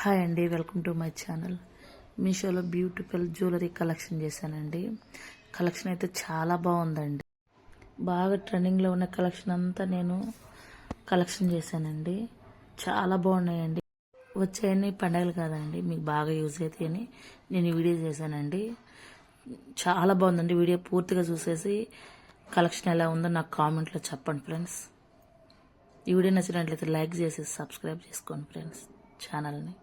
Hi అండి welcome to my channel. మీషోలో beautiful jewellery collection చేశానండి. కలెక్షన్ అయితే చాలా బాగుందండి. బాగా ట్రెండింగ్లో ఉన్న కలెక్షన్ అంతా నేను కలెక్షన్ చేశానండి. చాలా బాగున్నాయండి. వచ్చాయని పండగలు కాదండి మీకు బాగా యూజ్ అవుతాయని నేను వీడియో చేశానండి. చాలా బాగుందండి వీడియో పూర్తిగా చూసేసి కలెక్షన్ ఎలా ఉందో నాకు కామెంట్లో చెప్పండి ఫ్రెండ్స్. ఈ వీడియో నచ్చినట్లయితే లైక్ చేసి సబ్స్క్రైబ్ చేసుకోండి ఫ్రెండ్స్ ఛానల్ని.